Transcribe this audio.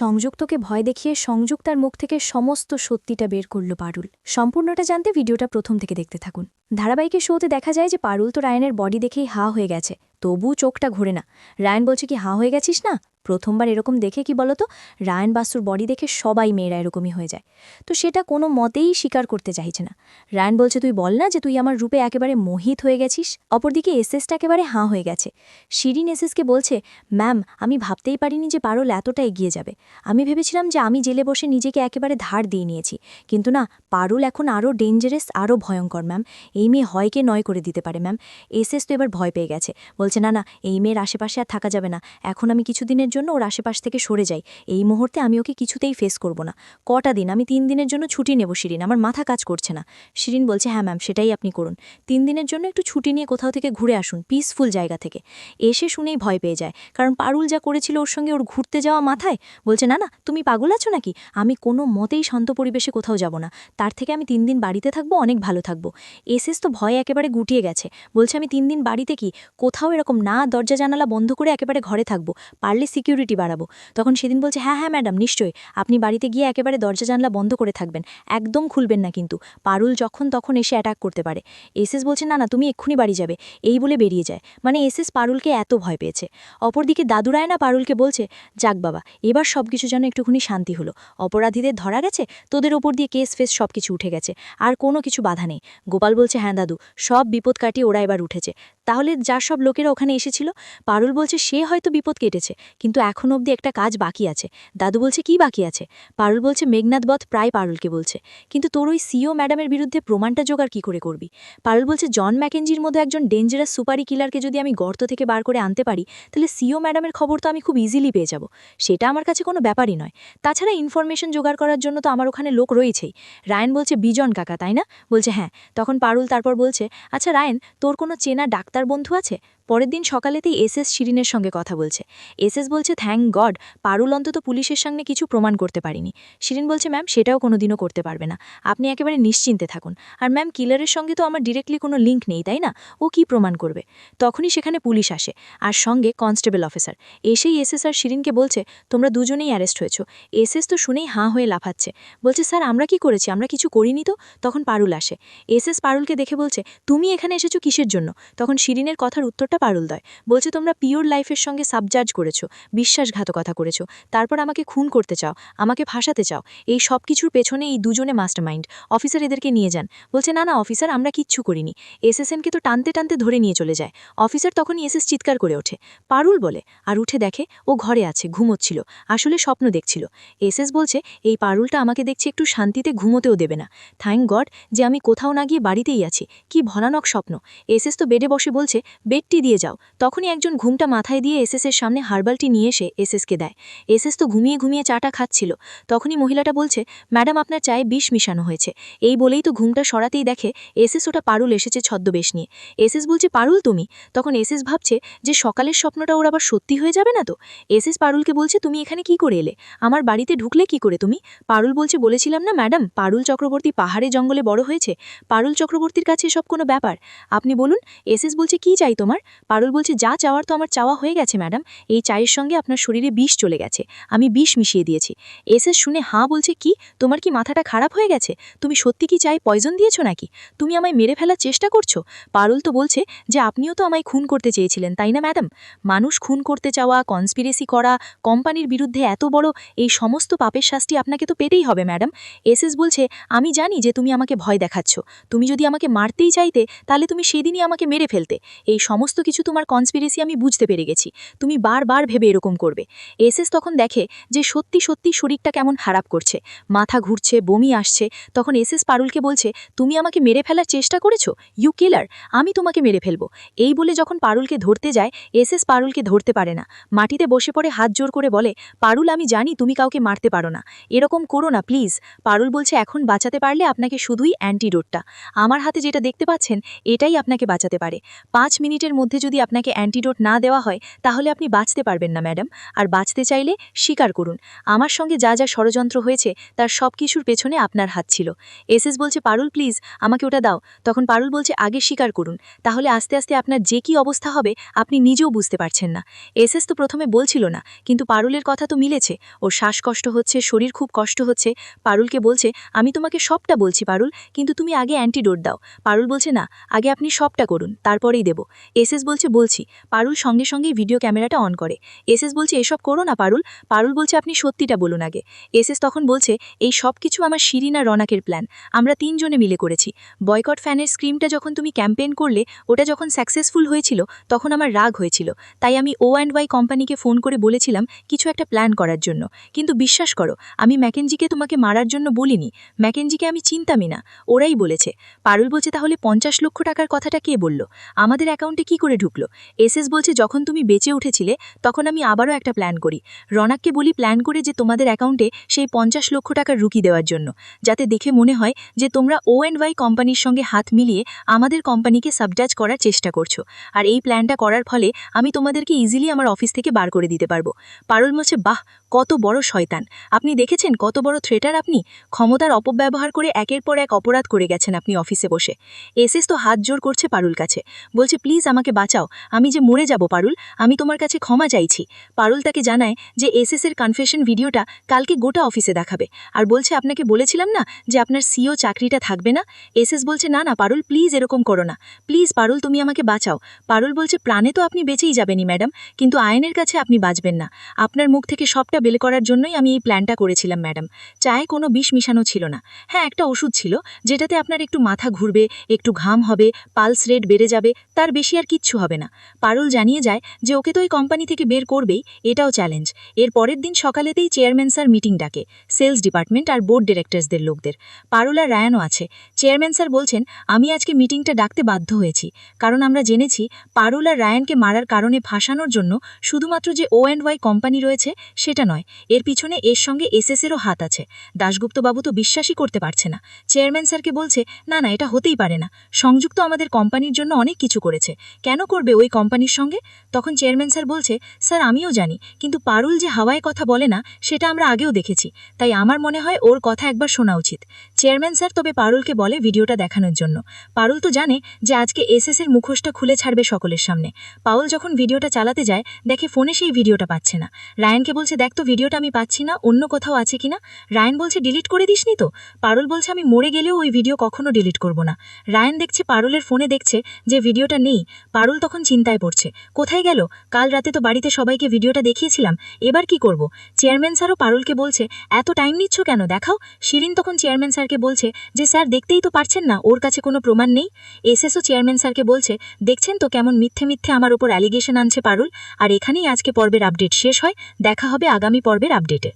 সংযুক্তকে ভয় দেখিয়ে সংযুক্তার মুখ থেকে সমস্ত সত্যিটা বের করল পারুল। সম্পূর্ণটা জানতে ভিডিওটা প্রথম থেকে দেখতে থাকুন। ধারাবাহিকের শোতে দেখা যায় যে পারুল তো রায়নের বডি দেখেই হা হয়ে গেছে তবু চোখটা ঘোরে না। রায়ন বলছে কি, হা হয়ে গেছিস না? প্রথমবার এরকম দেখে কি বলতো? রায়ন বাসুর বডি দেখে সবাই মেয়েরা এরকমই হয়ে যায়। তো সেটা কোনো মতেই স্বীকার করতে চাইছে না। রায়ন বলছে, তুই বল না যে তুই আমার রূপে একেবারে মোহিত হয়ে গেছিস? অপরদিকে এসএসটা একেবারে হাঁ হয়ে গেছে। শিরিন এসএসকে বলছে, ম্যাম, আমি ভাবতেই পারিনি যে পারুল এতটা এগিয়ে যাবে। আমি ভেবেছিলাম যে আমি জেলে বসে নিজেকে একেবারে ধার দিয়ে নিয়েছি। কিন্তু না, পারুল এখন আরও ডেঞ্জারাস আরও ভয়ঙ্কর, ম্যাম। এই মেয়ে হয়কে নয় করে দিতে পারে, ম্যাম। এসএস তো এবার ভয় পেয়ে গেছে। বলছে, না না, এই মেয়ের আশেপাশে আর থাকা যাবে না। এখন আমি কিছুদিনের জন্য ওর আশেপাশ থেকে সরে যাই। এই মুহূর্তে আমি ওকে কিছুতেই ফেস করব না। কটা দিন? আমি তিন দিনের জন্য ছুটি নেব শিরিন। আমার মাথা কাজ করছে না। শিরিন বলছে হ্যাঁ ম্যাম সেটাই আপনি করুন। তিন দিনের জন্য একটু ছুটি নিয়ে কোথাও থেকে ঘুরে আসুন পিসফুল জায়গা থেকে। এসে শুনেই ভয় পেয়ে যায়। কারণ পারুল যা করেছিল ওর সঙ্গে ওর ঘুরতে যাওয়া মাথায়, বলছে, না না, তুমি পাগল আছো নাকি? আমি কোনো মতেই শান্ত পরিবেশে কোথাও যাব না। তার থেকে আমি তিন দিন বাড়িতে থাকব, অনেক ভালো থাকব। এসএস তো ভয় একেবারে গুটিয়ে গেছে। বলছে, আমি তিন দিন বাড়িতে কি? কোথাও এরকম না দরজা জানালা বন্ধ করে একেবারে ঘরে থাকব। পারলে সিকিউরিটি বাড়াবো। তখন সেদিন বলছে হ্যাঁ হ্যাঁ ম্যাডাম নিশ্চয়ই। আপনি বাড়িতে গিয়ে একেবারে দরজা জানলা বন্ধ করে থাকবেন। একদম খুলবেন না কিন্তু। পারুল যখন তখন এসে অ্যাটাক করতে পারে। এসএস বলছে, না না, তুমি এক্ষুনি বাড়ি যাবে। এই বলে বেরিয়ে যায়। মানে এসএস পারুলকে এত ভয় পেয়েছে। অপরদিকে দাদুরায় না পারুলকে বলছে, যাক বাবা, এবার সব কিছু যেন একটুখানি শান্তি হলো। অপরাধীদের ধরা গেছে, তোদের ওপর দিয়ে কেস ফেস সব কিছু উঠে গেছে। আর কোনো কিছু বাধা নেই। গোপাল বলছে হ্যাঁ দাদু, সব বিপদ কাটিয়ে ওরা এবার উঠেছে। তাহলে যার সব লোকেরা ওখানে এসেছিল? পারুল বলছে, সে হয়তো বিপদ কেটেছে, কিন্তু এখন অবধি একটা কাজ বাকি আছে। দাদু বলছে, কি বাকি আছে? পারুল বলছে মেঘনাথ বধ প্রায় পারুলকে বলছে। কিন্তু তোর ওই সিও ম্যাডামের বিরুদ্ধে প্রমাণটা জোগাড় কি করে করবি? পারুল বলছে, জন ম্যাকেঞ্জির মধ্যে একজন ডেঞ্জারাস সুপারি কিলারকে যদি আমি গর্ত থেকে বার করে আনতে পারি, তাহলে সিও ম্যাডামের খবর তো আমি খুব ইজিলি পেয়ে যাব। সেটা আমার কাছে কোনো ব্যাপারই নয়। তাছাড়া ইনফরমেশন জোগাড় করার জন্য তো আমার ওখানে লোক রয়েছেই। রায়ন বলছে, বিজন কাকা, তাই না? বলছে হ্যাঁ। তখন পারুল তারপর বলছে আচ্ছা রায়ন, তোর কোনো চেনা ডাক্তার বন্ধু আছে? পরের দিন সকালেতেই এসএস শিরিনের সঙ্গে কথা বলছে। এসএস বলছে থ্যাংক গড, পারুল অন্তত পুলিশের সামনে কিছু প্রমাণ করতে পারিনি। শিরিন বলছে, ম্যাম, সেটাও কোনোদিনও করতে পারবে না। আপনি একেবারে নিশ্চিন্তে থাকুন। আর ম্যাম, কিলারের সঙ্গে তো আমার ডিরেক্টলি কোনো লিঙ্ক নেই, তাই না? ও কি প্রমাণ করবে? তখনই সেখানে পুলিশ আসে, আর সঙ্গে কনস্টেবল অফিসার এসেই এসএস আর শিরিনকে বলছে, তোমরা দুজনেই অ্যারেস্ট হয়েছো। এসএস তো শুনেই হাঁ হয়ে লাফাচ্ছে। বলছে, স্যার, আমরা কি করেছি? আমরা কিছু করিনি তো? তখন পারুল আসে। এসএস পারুলকে দেখে বলছে, তুমি এখানে এসেছ কিসের জন্য? তখন শিরিনের কথার উত্তরটা পারুল দেয়। বলছে, তোমরা পিওর লাইফের সঙ্গে সাবজার্জ করেছ, বিশ্বাসঘাতকতা করেছ। তারপর আমাকে খুন করতে চাও, আমাকে ফাঁসাতে চাও। এই সব কিছুর পেছনে এই দুজনে মাস্টারমাইন্ড। অফিসার এদেরকে নিয়ে যান। বলছে, না না, অফিসার, আমরা কিচ্ছু করিনি। এসএসএনকে তো টানতে টানতে ধরে নিয়ে চলে যায়। অফিসার তখনই এসএস চিৎকার করে ওঠে। পারুল বলে, আর উঠে দেখে, ও ঘরে আছে, ঘুমোচ্ছিল। আসলে স্বপ্ন দেখছিল। এসএস বলছে, এই পারুলটা আমাকে দেখছে একটু শান্তিতে ঘুমোতেও দেবে না। থ্যাংক গড যে আমি কোথাও না গিয়ে বাড়িতেই আছি। কি ভয়ানক স্বপ্ন। এসএস তো বেডে বসে বলছে, বেডটি দিয়ে যাও। তখনই একজন ঘুমটা মাথায় দিয়ে এসএসের সামনে হার্বালটি নিয়ে এসে এসএসকে দেয়। এসএস তো ঘুমিয়ে ঘুমিয়ে চাটা খাচ্ছিল। তখনই মহিলাটা বলছে, ম্যাডাম, আপনার চায়ে বিষ মিশানো হয়েছে। এই বলেই তো ঘুমটা সরাতেই দেখে এসএস ওটা পারুল এসেছে ছদ্মবেশ নিয়ে। এসএস বলছে, পারুল তুমি? তখন এসএস ভাবছে যে সকালের স্বপ্নটা ওর আবার সত্যি হয়ে যাবে না তো? এসএস পারুলকে বলছে, তুমি এখানে কি করে এলে? আমার বাড়িতে ঢুকলে কি করে তুমি? পারুল বলছে, বলেছিলাম না ম্যাডাম, পারুল চক্রবর্তী পাহাড়ে জঙ্গলে বড় হয়েছে। পারুল চক্রবর্তীর কাছে সব কোনো ব্যাপার। আপনি বলুন, এসএস বলছে, কি চাই তোমার? পারুল বলছে, যা চাওয়ার তো আমার চাওয়া হয়ে গেছে, ম্যাডাম। এই চায়ের সঙ্গে আপনার শরীরে বিষ চলে গেছে। আমি বিষ মিশিয়ে দিয়েছি। এসএস শুনে হাঁ বলছে, কি? তোমার কি মাথাটা খারাপ হয়ে গেছে? তুমি সত্যি কি চাই পয়জন দিয়েছ নাকি? তুমি আমায় মেরে ফেলার চেষ্টা করছ? পারুল তো বলছে যে, আপনিও তো আমায় খুন করতে চেয়েছিলেন, তাই না, ম্যাডাম? মানুষ খুন করতে চাওয়া কনস্পিরেসি করা, কোম্পানির বিরুদ্ধে এত বড় এই সমস্ত পাপের শাস্তি আপনাকে তো পেতেই হবে, ম্যাডাম। এসএস বলছে, আমি জানি যে তুমি আমাকে ভয় দেখাচ্ছ। তুমি যদি আমাকে মারতেই চাইতে, তাহলে তুমি সেদিনই আমাকে মেরে ফেলতে। এই সমস্ত কিছু তোমার কনস্পিরেসি আমি বুঝতে পেরে গেছি। তুমি বারবার ভেবে এরকম করবে। এসএস তখন দেখে যে সত্যি সত্যি শরীরটা কেমন খারাপ করছে। মাথা ঘুরছে, বমি আসছে। তখন এসএস পারুলকে বলছে, তুমি আমাকে মেরে ফেলার চেষ্টা করেছ? ইউ কিলার আমি তোমাকে মেরে ফেলব। এই বলে যখন পারুলকে ধরতে যায়, এসএস পারুলকে ধরতে পারে না। মাটিতে বসে পড়ে হাত জোর করে বলে, পারুল, আমি জানি তুমি কাউকে মারতে পারো না। এরকম করো না, প্লিজ। পারুল বলছে, এখন বাঁচাতে পারলে আপনাকে শুধুই অ্যান্টিডোটটা আমার হাতে যেটা দেখতে পাচ্ছেন, এটাই আপনাকে বাঁচাতে পারে। পাঁচ মিনিটের মধ্যে মধ্যে যদি আপনাকে অ্যান্টিডোট না দেওয়া হয়, তাহলে আপনি বাঁচতে পারবেন না ম্যাডাম আর বাঁচতে চাইলে স্বীকার করুন। আমার সঙ্গে যা যা ষড়যন্ত্র হয়েছে, তার সব কিছুর পেছনে আপনার হাত ছিল। এসএস বলছে, পারুল প্লিজ আমাকে ওটা দাও। তখন পারুল বলছে, আগে স্বীকার করুন। তাহলে আস্তে আস্তে আপনার যে কি অবস্থা হবে, আপনি নিজেও বুঝতে পারছেন না। এসএস তো প্রথমে বলছিল না, কিন্তু পারুলের কথা তো মিলেছে। ওর শ্বাসকষ্ট হচ্ছে, শরীর খুব কষ্ট হচ্ছে। পারুলকে বলছে, আমি তোমাকে সবটা বলছি, পারুল, কিন্তু তুমি আগে অ্যান্টিডোট দাও। পারুল বলছে, না, আগে আপনি সবটা করুন, তারপরেই দেব। এসএস বলছে বলছি, পারুল সঙ্গে সঙ্গেই ভিডিও ক্যামেরাটা অন করে। এসএস বলছে, এসব করো না পারুল। পারুল বলছে, আপনি সত্যিটা বলুন আগে। এসএস তখন বলছে, এই সব কিছু আমার শিরিনা রনাকের প্ল্যান আমরা তিনজনে মিলে করেছি। বয়কট ফ্যানের স্ক্রিমটা যখন তুমি ক্যাম্পেইন করলে, ওটা যখন সাকসেসফুল হয়েছিল, তখন আমার রাগ হয়েছিল। তাই আমি ও অ্যান্ড ওয়াই কোম্পানিকে ফোন করে বলেছিলাম, কিছু একটা প্ল্যান করার জন্য। কিন্তু বিশ্বাস করো, আমি ম্যাকেনজিকে তোমাকে মারার জন্য বলিনি। ম্যাকেনজিকে আমি চিন্তামি না। ওরাই বলেছে। পারুল বলছে, তাহলে পঞ্চাশ লক্ষ টাকার কথাটা কে বলল? আমাদের অ্যাকাউন্টে কি করে ঢুকলো। এসএস বলছে, যখন তুমি বেঁচে উঠেছিলে, তখন আমি আবারও একটা প্ল্যান করি। রনাককে বলি প্ল্যান করে যে তোমাদের অ্যাকাউন্টে সেই পঞ্চাশ লক্ষ টাকার রুকি দেওয়ার জন্য। যাতে দেখে মনে হয় যে তোমরা ও অ্যান্ড ওয়াই কোম্পানির সঙ্গে হাত মিলিয়ে আমাদের কোম্পানিকে সাবডাজ করার চেষ্টা করছ। আর এই প্ল্যানটা করার ফলে আমি তোমাদেরকে ইজিলি আমার অফিস থেকে বার করে দিতে পারব। পারুল বলছে, বাহ! কত বড় শয়তান। আপনি দেখেছেন কত বড় থ্রেটার আপনি? ক্ষমতার অপব্যবহার করে একের পর এক অপরাধ করে গেছেন আপনি অফিসে বসে। এসএস তো হাত জোর করছে পারুল কাছে। বলছে, প্লিজ আমাকে বাঁচাও। আমি যে মরে যাব পারুল, আমি তোমার কাছে ক্ষমা চাইছি। পারুল তাকে জানায় যে এসএস এর কনফেশন ভিডিওটা কালকে গোটা অফিসে দেখাবে। আর বলছে, আপনাকে বলেছিলাম না যে আপনার সিও চাকরিটা থাকবে না? এসএস বলছে, না না, পারুল প্লিজ এরকম করো না। প্লিজ পারুল, তুমি আমাকে বাঁচাও। পারুল বলছে, প্রাণে তো আপনি বেঁচেই যাবেনি ম্যাডাম। কিন্তু আইনের কাছে আপনি বাঁচবেন না। আপনার মুখ থেকে সবটা বেলে করার জন্যই আমি এই প্ল্যানটা করেছিলাম ম্যাডাম চায়ে কোনো বিষ মিশানো ছিল না। হ্যাঁ একটা ওষুধ ছিল, যেটাতে আপনার একটু মাথা ঘুরবে, একটু ঘাম হবে পালস রেট বেড়ে যাবে, তার বেশি আর কিচ্ছু হবে না। পারুল জানিয়ে যায় যে ওকে তো ওই কোম্পানি থেকে বের করবেই, এটাও চ্যালেঞ্জ এর পরের দিন সকালেতেই চেয়ারম্যান স্যার মিটিং ডাকে সেলস ডিপার্টমেন্ট আর বোর্ড ডিরেক্টরসদের লোকদের। পারুল আর রায়ানও আছে। চেয়ারম্যান স্যার বলছেন, আমি আজকে মিটিংটা ডাকতে বাধ্য হয়েছি। কারণ আমরা জেনেছি, পারুল আর রায়ানকে মারার কারণে ফাঁসানোর জন্য শুধুমাত্র যে ও অ্যান্ড ওয়াই কোম্পানি রয়েছে, সেটা নয়, এর পিছনে এর সঙ্গে এসএসেরও হাত আছে। দাশগুপ্তবাবু তো বিশ্বাসই করতে পারছে না। চেয়ারম্যান স্যারকে বলছে, না না, এটা হতেই পারে না। সংযুক্ত আমাদের কোম্পানির জন্য অনেক কিছু করেছে। কেন করবে ওই কোম্পানির সঙ্গে? তখন চেয়ারম্যান স্যার বলছে, স্যার, আমিও জানি, কিন্তু পারুল যে হাওয়ায় কথা বলে না, সেটা আমরা আগেও দেখেছি। তাই আমার মনে হয় ওর কথা একবার শোনা উচিত। চেয়ারম্যান স্যার তবে পারুলকে বলে ভিডিওটা দেখানোর জন্য। পারুল তো জানে যে আজকে এসএস এর মুখোশটা খুলে ছাড়বে সকলের সামনে। পাউল যখন ভিডিওটা চালাতে যায়, দেখে ফোনে সেই ভিডিওটা পাচ্ছে না। রায়ানকে বলছে, দেখ তো ভিডিওটা আমি পাচ্ছি না, অন্য কোথাও আছে কিনা? রায়ন বলছে ডিলিট করে দিসনি তো? পারুল বলছে, আমি মরে গেলেও ওই ভিডিও কখনো ডিলিট করব না। রায়ন দেখছে, পারুলের ফোনে দেখছে যে ভিডিওটা নেই। পারুল তখন চিন্তায় পড়ছে, কোথায় গেল? কাল রাতে তো বাড়িতে সবাইকে ভিডিওটা দেখিয়েছিলাম, এবার কি করব? চেয়ারম্যান স্যারও পারুলকে বলছে, এত টাইম নিচ্ছ কেন? দেখাও। শিরিন তখন চেয়ারম্যান স্যারকে বলছে যে, স্যার, দেখতেই তো পারছেন না, ওর কাছে কোনো প্রমাণ নেই। এসএসও চেয়ারম্যান স্যারকে বলছে, দেখছেন তো কেমন মিথ্যে মিথ্যে আমার উপর অ্যালিগেশন আনছে পারুল? আর এখানেই আজকে পর্বের আপডেট শেষ হয়, দেখা হবে আগামী পর্বের আপডেটে।